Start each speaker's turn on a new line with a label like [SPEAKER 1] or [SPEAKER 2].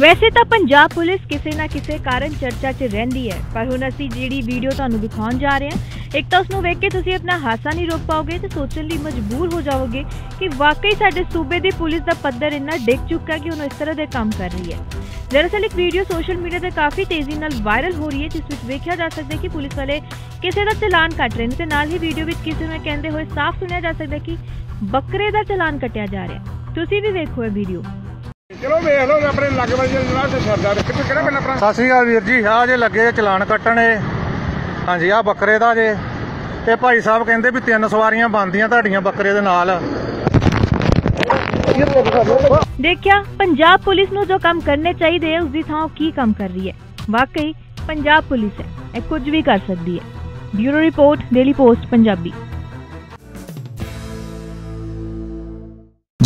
[SPEAKER 1] ਵੈਸੇ ਤਾਂ ਪੰਜਾਬ ਪੁਲਿਸ ਕਿਸੇ ਨਾ ਕਿਸੇ ਕਾਰਨ ਚਰਚਾ 'ਚ ਰਹਿੰਦੀ ਹੈ, ਪਰ ਹੁਣ ਅਸੀਂ ਜਿਹੜੀ ਵੀਡੀਓ ਤੁਹਾਨੂੰ ਦਿਖਾਉਣ ਜਾ ਰਹੇ ਹਾਂ, ਇੱਕ ਤਾਂ ਉਸ ਨੂੰ ਵੇਖ ਕੇ ਤੁਸੀਂ ਆਪਣਾ ਹਾਸਾ ਨਹੀਂ ਰੋਕ ਪਾਓਗੇ ਤੇ ਸੋਚਣ ਲਈ ਮਜਬੂਰ ਹੋ ਜਾਓਗੇ ਕਿ ਵਾਕਈ ਸਾਡੇ ਸੂਬੇ ਦੀ ਪੁਲਿਸ ਦਾ ਪੱਧਰ ਇੰਨਾ ਡਿੱਗ ਚੁੱਕਾ ਕਿ ਉਹ ਇਸ ਤਰ੍ਹਾਂ ਦੇ ਕੰਮ ਕਰ ਰਹੀ ਹੈ। ਦਰਅਸਲ ਇੱਕ ਵੀਡੀਓ ਸੋਸ਼ਲ ਮੀਡੀਆ ਤੇ ਕਾਫੀ ਤੇਜ਼ੀ ਨਾਲ ਵਾਇਰਲ ਹੋ ਰਹੀ ਹੈ, ਜਿਸ ਵਿੱਚ ਵੇਖਿਆ ਜਾ ਸਕਦਾ ਹੈ ਕਿ ਪੁਲਿਸ ਵਾਲੇ ਕਿਸੇ ਦਾ ਚਲਾਨ ਕੱਟ ਰਹੇ ਨੇ ਤੇ ਨਾਲ ਹੀ ਵੀਡੀਓ ਵਿੱਚ ਕਿਸੇ ਨੂੰ ਕਹਿੰਦੇ ਹੋਏ ਸਾਫ਼ ਸੁਣਿਆ ਜਾ ਸਕਦਾ ਹੈ ਕਿ ਬੱਕਰੇ ਦਾ ਚਲਾਨ ਕੱਟਿਆ ਜਾ ਰਿਹਾ ਤੁਸੀਂ ਵੀ ਵੇਖੋ ਇਹ ਵੀਡੀਓ।
[SPEAKER 2] ਚਲੋ ਵੇਖ ਲਓ ਆਪਣੇ ਲੱਗ ਵਜੇ ਜਨਾਬ ਤੇ ਸਰਦਾਰ ਕਿੱਥੇ ਕਿਹੜਾ ਪਿੰਡ ਆਪਣਾ?
[SPEAKER 3] ਸਤਿ ਸ਼੍ਰੀ ਅਕਾਲ ਵੀਰ ਜੀ ਆਹ ਜੇ ਲੱਗੇ ਚਲਾਨ ਕੱਟਣ ਇਹ। ਹਾਂਜੀ ਆ ਬੱਕਰੇ ਦਾ ਜੇ। ਤੇ ਭਾਈ ਸਾਹਿਬ ਕਹਿੰਦੇ ਵੀ ਤਿੰਨ ਸਵਾਰੀਆਂ ਬਣਦੀਆਂ ਤੁਹਾਡੀਆਂ ਬੱਕਰੇ ਦੇ ਨਾਲ।
[SPEAKER 1] ਦੇਖਿਆ ਪੰਜਾਬ ਪੁਲਿਸ ਨੂੰ ਜੋ ਕੰਮ ਕਰਨੇ ਚਾਹੀਦੇ ਹੈ ਉਸ ਦੀ ਥਾਂ ਉਹ ਕੀ ਕੰਮ ਕਰ ਰਹੀ ਹੈ? ਵਾਕਈ ਪੰਜਾਬ ਪੁਲਿਸ ਹੈ ਇਹ ਕੁਝ ਵੀ ਕਰ ਸਕਦੀ ਹੈ। Bureau report daily post Punjabi.